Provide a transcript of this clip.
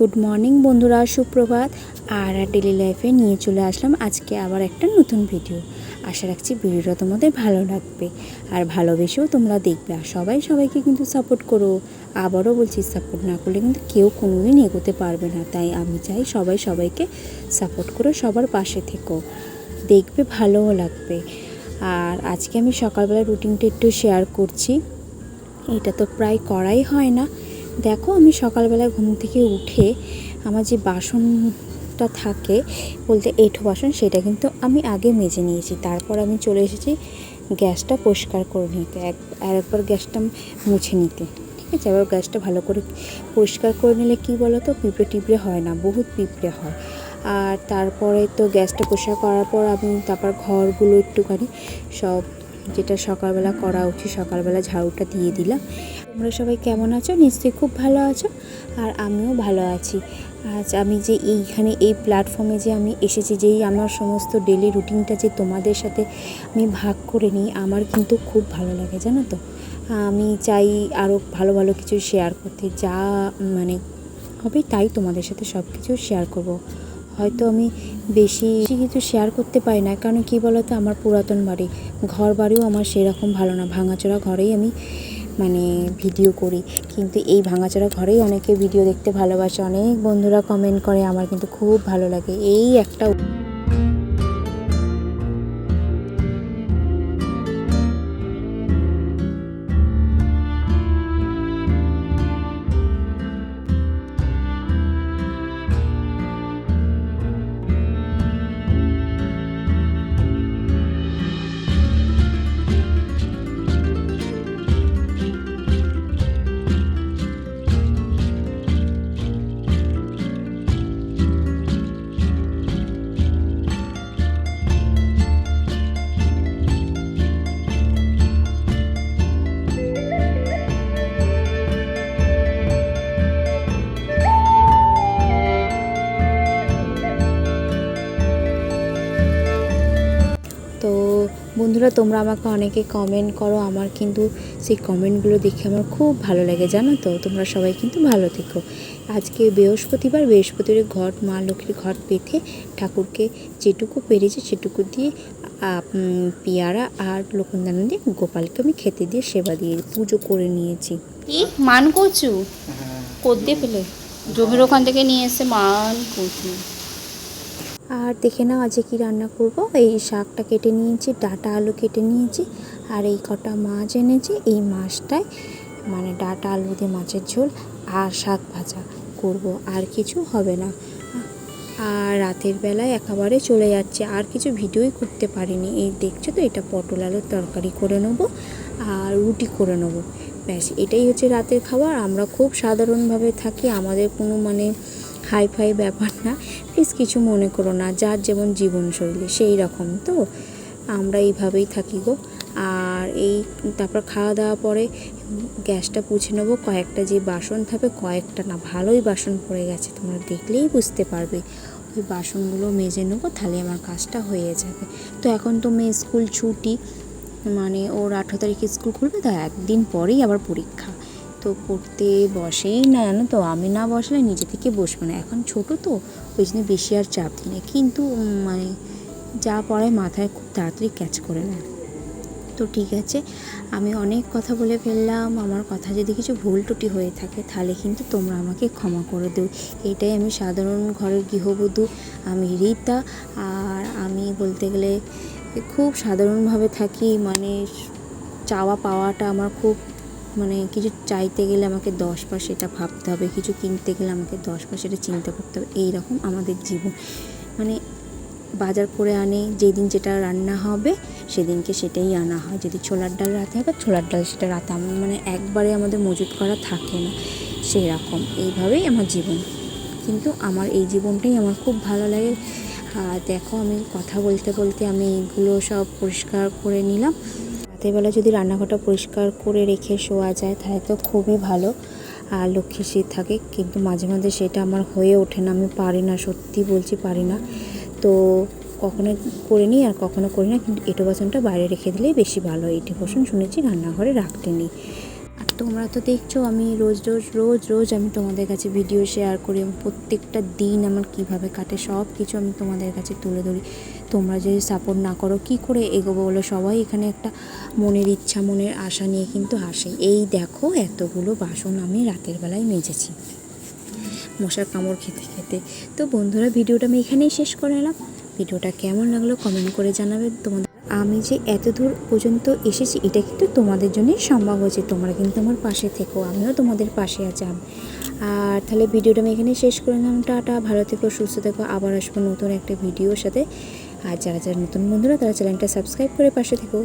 Good morning বন্ধুরা, সুপ্রভাত। আর daily লাইফে নিয়ে চলে আসলাম আজকে আবার একটা নতুন ভিডিও আশা রাখছি ভিডিওটা তোমাদের ভালো লাগবে। আর ভালোবেসেও তোমরা দেখবে। আর সবাই সবাইকে কিন্তু সাপোর্ট করো। আবারও বলছি সাপোর্ট না করলে কিন্তু কেউ কোনোদিন এগোতে পারবে না। তাই আমি চাই সবাই সবাইকে সাপোর্ট করো সবার পাশে থেকো। দেখবে, ভালোও লাগবে। আর আজকে আমি সকালবেলা রুটিনটা একটু শেয়ার করছি। এটা তো প্রায় করাই হয় না। দেখো আমি সকালবেলা ঘুম থেকে উঠে আমার যে বাসনটা থাকে বলতে এঁঠো বাসন, সেটা কিন্তু আমি আগে মেজে নিয়েছি। তারপর আমি চলে এসেছি গ্যাসটা পরিষ্কার করে নিতে, এক, আর একবার গ্যাসটা মুছে নিতে, ঠিক আছে? এবার গ্যাসটা ভালো করে পরিষ্কার করে নিলে কী বলো তো পিঁপড়ে টিপড়ে হয় না, বহুত পিঁপড়ে হয়। আর তারপরে তো গ্যাসটা পরিষ্কার করার পর আমি তারপর ঘরগুলো একটুখানি সব যেটা সকালবেলা করা উচিত, সকালবেলা ঝাড়ুটা দিয়ে দিলাম। তোমরা সবাই কেমন আছো? নিশ্চয়ই খুব ভালো আছো আর আমিও ভালো আছি। আজ আমি যে এইখানে এই প্ল্যাটফর্মে যে আমি এসেছি, যেই আমার সমস্ত ডেলি রুটিনটা যে তোমাদের সাথে আমি ভাগ করে নিই, আমার কিন্তু খুব ভালো লাগে, জানো তো? আমি চাই আরও ভালো ভালো কিছু শেয়ার করতে। যা মানে হবে তাই তোমাদের সাথে সব কিছু শেয়ার করব। হয়তো আমি বেশি কিছু শেয়ার করতে পারি না। কারণ কি বলতো? আমার পুরাতন বাড়ি। ঘর বাড়িও আমার সেরকম ভালো না। ভাঙাচোরা ঘরেই আমি মানে ভিডিও করি। কিন্তু এই ভাঙাচোরা ঘরেই অনেকে ভিডিও দেখতে ভালোবাসে। অনেক বন্ধুরা কমেন্ট করে। আমার কিন্তু খুব ভালো লাগে। এই একটা বন্ধুরা তোমরা আমাকে অনেকে কমেন্ট করো। আমার কিন্তু সেই কমেন্টগুলো দেখে আমার খুব ভালো লাগে জানো তো? তোমরা সবাই কিন্তু ভালো থেকো। আজকে বৃহস্পতিবার বৃহস্পতিবার ঘট মা লক্ষ্মীর ঘট পেতে ঠাকুরকে যেটুকু পেরেছে সেটুকু দিয়ে পেয়ারা আর লক্ষণদান দিয়ে গোপালকে আমি খেতে দিয়ে সেবা দিয়ে পুজো করে নিয়েছি। কি? মান কচু কোদ দিয়ে পেলে? জমির ওখান থেকে নিয়ে এসে মান কচু আর দেখে নাও আজকে কী রান্না করব। এই শাকটা কেটে নিয়েছি, ডাটা আলু কেটে নিয়েছি, আর এই কটা মাছ এনেছি। এই মাছটায় মানে ডাটা আলু দিয়ে মাছের ঝোল আর শাক ভাজা করব, আর কিছু হবে না। আর রাতের বেলায় একেবারে চলে যাচ্ছে, আর কিছু ভিডিওই করতে পারিনি। এই দেখছ তো, এটা পটল আলুর তরকারি করে নেব আর রুটি করে নেব। ব্যাস, এটাই হচ্ছে রাতের খাবার। আমরা খুব সাধারণভাবে থাকি, আমাদের কোনো মানে হাই ফাই ব্যাপার না। প্লিজ কিছু মনে করো না, যার যেমন জীবনশৈলী সেই রকম। তো আমরা এইভাবেই থাকি গো। আর এই তারপর খাওয়া দাওয়া পরে গ্যাসটা পুছে নেব, কয়েকটা যে বাসন থাকবে, কয়েকটা না, ভালোই বাসন পড়ে গেছে। তোমরা দেখলেই বুঝতে পারবে। ওই বাসনগুলো মেজে নেব, তাহলে আমার কাজটা হয়ে যাবে। তো এখন তো মেয়ে স্কুল ছুটি মানে ওর আঠেরো তারিখে স্কুল খুলবে, তো একদিন পরেই আবার পরীক্ষা। তো পড়তে বসেই না, জানো তো? আমি না বসলে নিজে থেকে বসবো না। এখন ছোট তো, ওই জন্য বেশি আর চাপ দিই না। কিন্তু মানে যা পড়ায় মাথায় খুব তাড়াতাড়ি ক্যাচ করে নেয়। তো ঠিক আছে, আমি অনেক কথা বলে ফেললাম। আমার কথা যদি কিছু ভুল টুটি হয়ে থাকে, তাহলে কিন্তু তোমরা আমাকে ক্ষমা করে দিও। এটাই আমি সাধারণ ঘরের গৃহবধূ, আমি রীতা। আর আমি বলতে গেলে খুব সাধারণভাবে থাকি। মানে চাওয়া পাওয়াটা আমার খুব মানে কিছু চাইতে গেলে আমাকে দশ বার সেটা ভাবতে হবে, কিছু কিনতে গেলে আমাকে দশ বার সেটা চিন্তা করতে হবে এই রকম আমাদের জীবন। মানে বাজার করে আনে, যেদিন যেটা রান্না হবে, সেদিনকে সেটাই আনা হয়। যদি ছোলার ডাল রাতে হবে ছোলার ডাল সেটা রাতে মানে একবারে আমাদের মজুত করা থাকে না সেই রকম এইভাবেই আমার জীবন। কিন্তু আমার এই জীবনটাই আমার খুব ভালো লাগে। দেখো আমি কথা বলতে বলতে আমি এইগুলো সব পরিষ্কার করে নিলাম। রাতের বেলা যদি রান্নাঘরটা পরিষ্কার করে রেখে শোয়া যায়, তাহলে তো খুবই ভালো। আর লক্ষ্মী শীত থাকে, কিন্তু মাঝে মাঝে সেটা আমার হয়ে ওঠে না। আমি পারি না, সত্যি বলছি পারি না। তো কখনো করে নিই আর কখনো করি না, কিন্তু এটো বাসনটা বাইরে রেখে দিলেই বেশি ভালো। এটি বাসন শুনেছি রান্নাঘরে রাখতে নেই। আর তোমরা তো দেখছ, আমি রোজ রোজ রোজ রোজ আমি তোমাদের কাছে ভিডিও শেয়ার করি। প্রত্যেকটা দিন আমার কীভাবে কাটে সব কিছু আমি তোমাদের কাছে তুলে ধরি। তোমরা যদি সাপোর্ট না করো, কি করে এগোবো বলো? সবাই এখানে একটা মনের ইচ্ছা, মনের আশা নিয়ে কিন্তু আসে এই দেখো, এতগুলো বাসন আমি রাতের বেলায় মেজেছি। মশার কামড় খেতে খেতে। তো বন্ধুরা, ভিডিওটা আমি এখানেই শেষ করে এলাম। ভিডিওটা কেমন লাগল কমেন্ট করে জানাবে তোমাদের। আমি যে এত দূর পর্যন্ত এসেছি, এটা কিন্তু তোমাদের জন্যই সম্ভব হয়েছে। তোমরা কিন্তু আমার পাশে থেকো, আমিও তোমাদের পাশে আছি। আর তাহলে ভিডিওটা আমি এখানে শেষ করে নিলাম। টাটা, ভালো থেকো, সুস্থ থেকো। আবার আসব নতুন একটা ভিডিওর সাথে। আর যারা যারা নতুন বন্ধুরা তারা চ্যানেলটা সাবস্ক্রাইব করে পাশে থেকো।